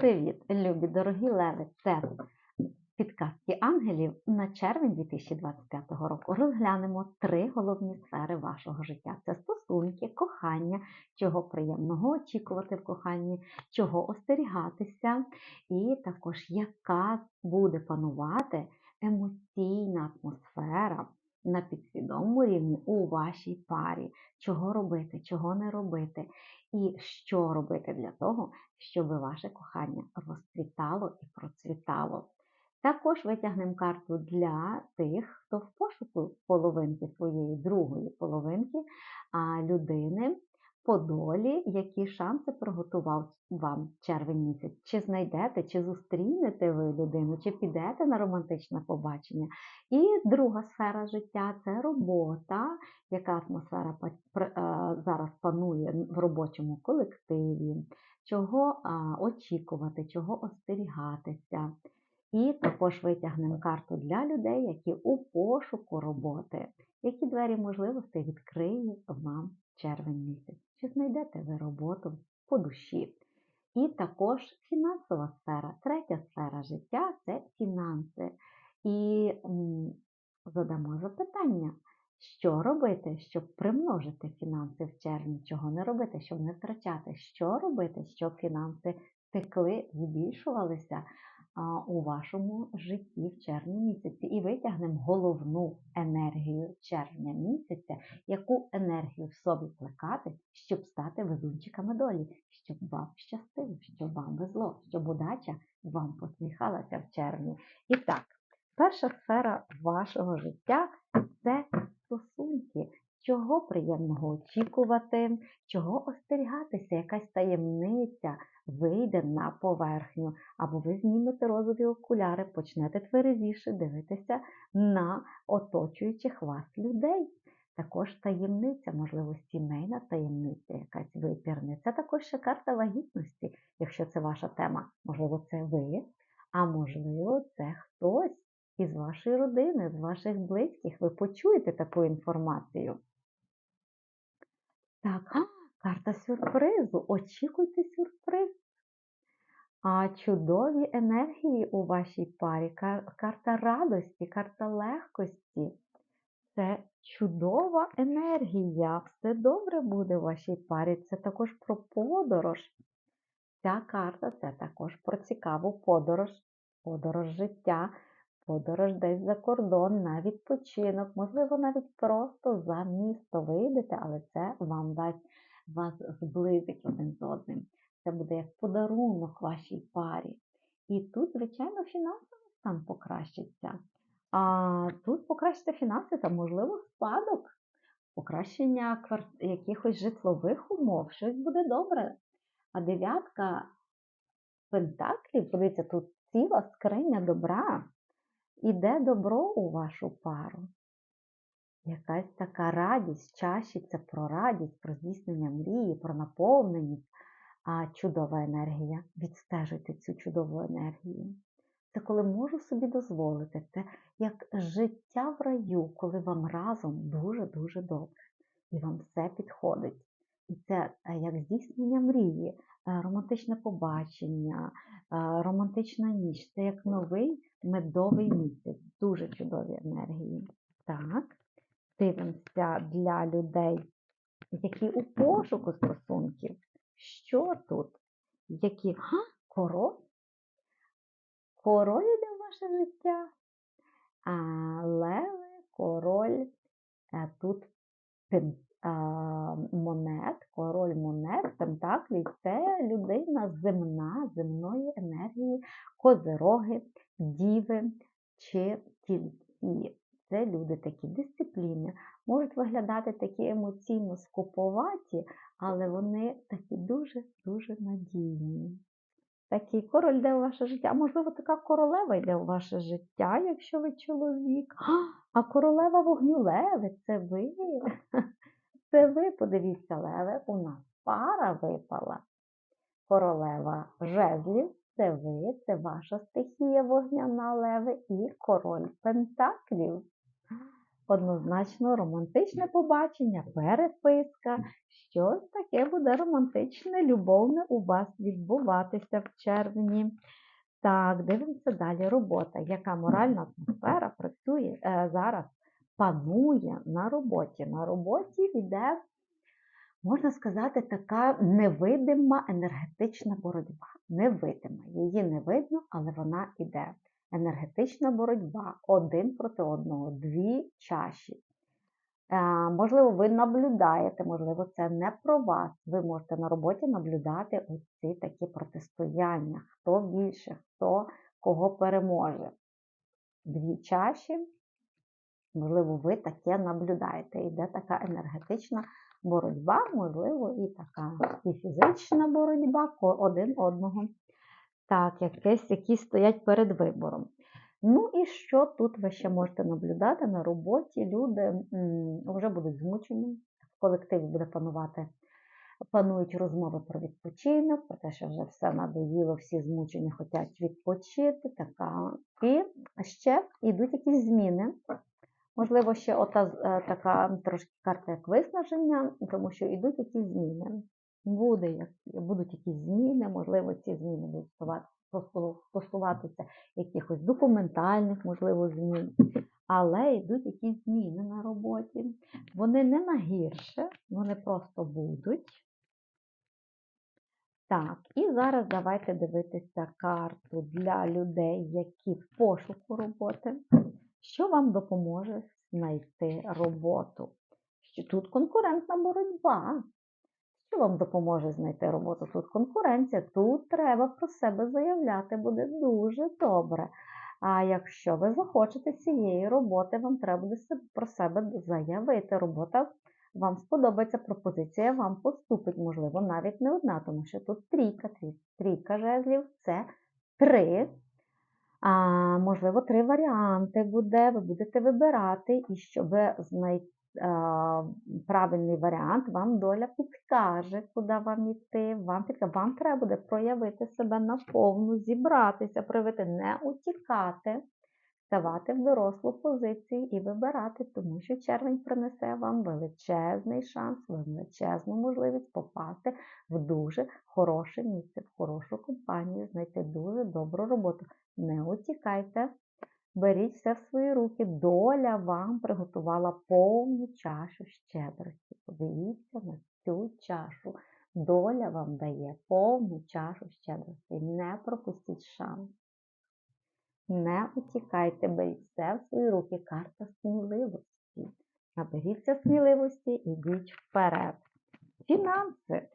Привіт, любі дорогі леви! Це підказки ангелів на червень 2025 року. Розглянемо три головні сфери вашого життя: це стосунки, кохання, чого приємного очікувати в коханні, чого остерігатися, і також яка буде панувати емоційна атмосфера на підсвідомому рівні у вашій парі, чого робити, чого не робити, і що робити для того, щоб ваше кохання розцвітало і процвітало. Також витягнемо карту для тих, хто в пошуку половинки своєї другої половинки а людини по які шанси приготував вам червень місяць. Чи знайдете, чи зустрінете ви людину, чи підете на романтичне побачення. І друга сфера життя це робота, яка атмосфера зараз панує в робочому колективі, чого очікувати, чого остерігатися. І також витягнемо карту для людей, які у пошуку роботи, які двері можливостей відкриє вам червень місяць. Чи знайдете ви роботу по душі? І також фінансова сфера, третя сфера життя це фінанси. І м, задамо запитання, що робити, щоб примножити фінанси в червні, чого не робити, щоб не втрачати, що робити, щоб фінанси текли, збільшувалися у вашому житті в червні місяці. І витягнемо головну енергію червня місяця, яку енергію в собі плекати, щоб стати везунчиками долі, щоб вам щастило, щоб вам везло, щоб удача вам посміхалася в червні. І так, перша сфера вашого життя це стосунки. Чого приємного очікувати, чого остерігатися, якась таємниця, вийде на поверхню, або ви знімете розові окуляри, почнете тверезіше дивитися на оточуючих вас людей. Також таємниця, можливо, сімейна таємниця, якась випірне. Це також ще карта вагітності, якщо це ваша тема. Можливо, це ви, а можливо, це хтось із вашої родини, з ваших близьких. Ви почуєте таку інформацію. Так, а, карта сюрпризу. Очікуйте сюрприз. А чудові енергії у вашій парі, карта радості, карта легкості. Це чудова енергія. Все добре буде в вашій парі. Це також про подорож. Ця карта це також про цікаву подорож, подорож життя, подорож десь за кордон, на відпочинок, можливо, навіть просто за місто вийдете, але це вам дасть вас зблизить один з одним. Це буде як подарунок вашій парі. І тут, звичайно, фінансовий стан покращиться. А тут покращиться фінанси та, можливо, спадок, покращення якихось житлових умов, щось буде добре. А дев'ятка пентаклів, подивіться, тут ціла скриня добра. Іде добро у вашу пару. Якась така радість, чаші про радість, про здійснення мрії, про наповненість а чудова енергія. Відстежуйте цю чудову енергію. Це коли можу собі дозволити. Це як життя в раю, коли вам разом дуже-дуже добре. І вам все підходить. І це е, як здійснення мрії, е, романтичне побачення, е, романтична ніч. Це як новий медовий місяць. Дуже чудові енергії. Так, дивимося для людей, які у пошуку стосунків. Що тут? Які? Га? Король? Король йде в ваше життя. А леви, король, е, тут монет, король монет, пентаклі це людина земна, земної енергії, козироги, діви чи тільці. Це люди такі дисципліни, можуть виглядати такі емоційно скупуваті, але вони такі дуже-дуже надійні. Такий король йде у ваше життя. Можливо, така королева йде у ваше життя, якщо ви чоловік. А королева вогню леви це ви. Це ви, подивіться, леви, у нас пара випала. Королева жезлів це ви, це ваша стихія вогняна леви і король пентаклів. однозначно романтичне побачення, переписка. Щось таке буде романтичне, любовне у вас відбуватися в червні. Так, дивимося далі. Робота. Яка моральна атмосфера працює е, зараз, панує на роботі. На роботі йде, можна сказати, така невидима енергетична боротьба. Невидима. Її не видно, але вона йде. Енергетична боротьба один проти одного, дві чаші. Е, Можливо, ви наблюдаєте, можливо, це не про вас. Ви можете на роботі наблюдати ось ці такі протистояння, хто більше, хто кого переможе. Дві чаші, можливо, ви таке наблюдаєте. Йде така енергетична боротьба, можливо, і така і фізична боротьба один одного. Так, якесь, які стоять перед вибором. Ну і що тут ви ще можете наблюдати на роботі? Люди вже будуть змучені, в колективі буде панувати, панують розмови про відпочинок, про те, що вже все надоїло, всі змучені, хочуть відпочити. Така. І ще йдуть якісь зміни. Можливо, ще ота е, така трошки карта як виснаження, тому що йдуть якісь зміни. Буде, будуть якісь зміни, можливо, ці зміни будуть стосувати- стосуватися якихось документальних, можливо, змін. Але йдуть якісь зміни на роботі. Вони не на гірше, вони просто будуть. Так, і зараз давайте дивитися карту для людей, які в пошуку роботи. Що вам допоможе знайти роботу? Що тут конкурентна боротьба. Що вам допоможе знайти роботу? Тут конкуренція, тут треба про себе заявляти, буде дуже добре. А якщо ви захочете цієї роботи, вам треба буде про себе заявити. Робота вам сподобається, пропозиція вам поступить, можливо, навіть не одна, тому що тут трійка, трійка жезлів це три. А, можливо, три варіанти буде, ви будете вибирати, і щоб знайти правильний варіант, вам доля підкаже, куди вам йти. Вам, підкаже. вам треба буде проявити себе наповну, зібратися, проявити, не утікати, ставати в дорослу позицію і вибирати, тому що червень принесе вам величезний шанс, величезну можливість попасти в дуже хороше місце, в хорошу компанію, знайти дуже добру роботу. Не утікайте, беріть все в свої руки. Доля вам приготувала повну чашу щедрості. Подивіться на цю чашу. Доля вам дає повну чашу щедрості. Не пропустіть шанс. Не утікайте, беріть все в свої руки. Карта сміливості. Наберіться сміливості, ідіть вперед. Фінанси.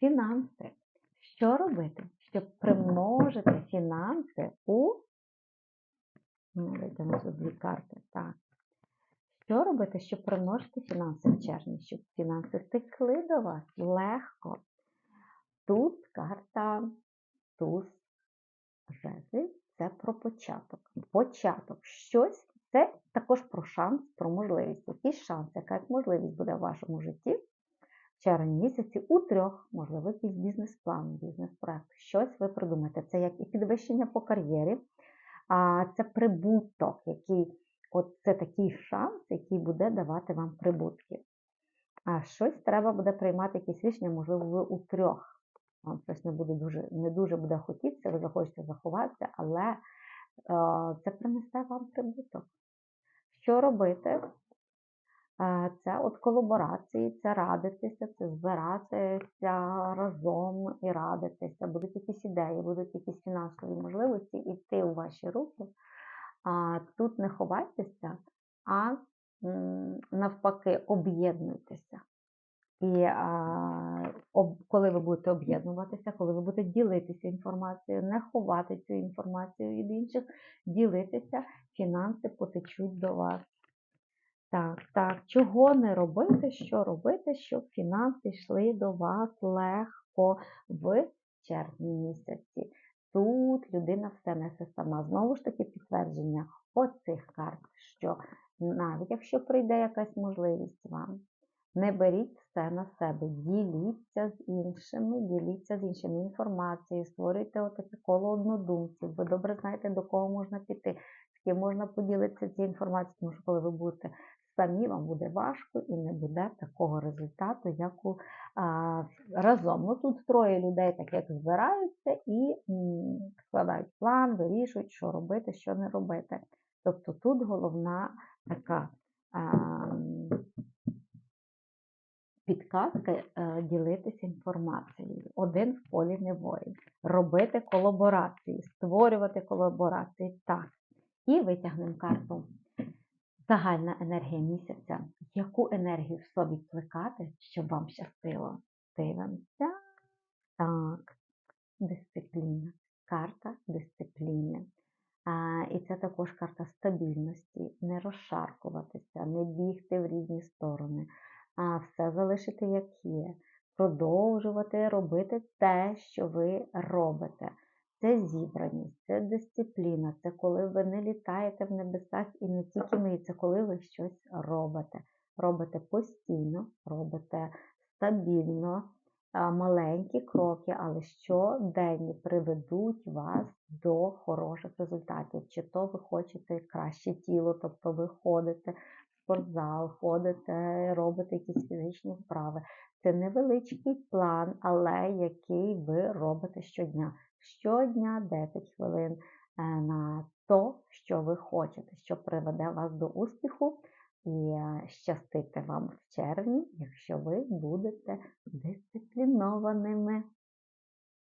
Фінанси. Що робити, щоб примножити фінанси у. Ну, тут дві карти. Так. Що робити, щоб примножити фінанси в червні, щоб фінанси текли до вас легко? Тут карта туз жезлів це про початок. Початок. Щось це також про шанс, про можливість. Якийсь шанс, яка можливість буде в вашому житті червні місяці у трьох, можливо, якийсь бізнес-план, бізнес-проект. Щось ви придумаєте. Це як і підвищення по кар'єрі, а це прибуток, який от це такий шанс, який буде давати вам прибутки. А щось треба буде приймати якісь рішення, можливо, ви у трьох. Вам щось не буде дуже, не дуже буде хотітися, ви захочете заховатися, але е, це принесе вам прибуток. Що робити? Це от колаборації, це радитися, це збиратися разом і радитися. Будуть якісь ідеї, будуть якісь фінансові можливості йти у ваші руки. Тут не ховайтеся, а навпаки, об'єднуйтеся. І а, об, коли ви будете об'єднуватися, коли ви будете ділитися інформацією, не ховати цю інформацію від інших, ділитися, фінанси потечуть до вас. Так, так, чого не робити, що робити, щоб фінанси йшли до вас легко в червні місяці. Тут людина все несе сама. Знову ж таки, підтвердження оцих карт, що навіть якщо прийде якась можливість вам, не беріть все на себе, діліться з іншими, діліться з іншими інформацією, створюйте отаке коло однодумців. Ви добре знаєте, до кого можна піти. з ким можна поділитися цією інформацією, тому що коли ви будете самі, вам буде важко і не буде такого результату, як у а, разом. Ну тут троє людей, так як збираються і м, складають план, вирішують, що робити, що не робити. Тобто тут головна така а, підказка е, ділитися інформацією. Один в полі не воїн. Робити колаборації, створювати колаборації. Так. І витягнемо карту. Загальна енергія місяця. Яку енергію в собі плекати, щоб вам щастило? Дивимося. Так, дисципліна. Карта дисципліни. А, і це також карта стабільності, не розшаркуватися, не бігти в різні сторони, а все залишити як є, продовжувати робити те, що ви робите. Це зібраність, це дисципліна, це коли ви не літаєте в небесах і не тільки ми, це коли ви щось робите. Робите постійно, робите стабільно, маленькі кроки, але щоденні приведуть вас до хороших результатів. Чи то ви хочете краще тіло, тобто ви ходите спортзал, ходите, робите якісь фізичні вправи. Це невеличкий план, але який ви робите щодня. Щодня 10 хвилин е, на то, що ви хочете, що приведе вас до успіху. І е, щастити вам в червні, якщо ви будете дисциплінованими.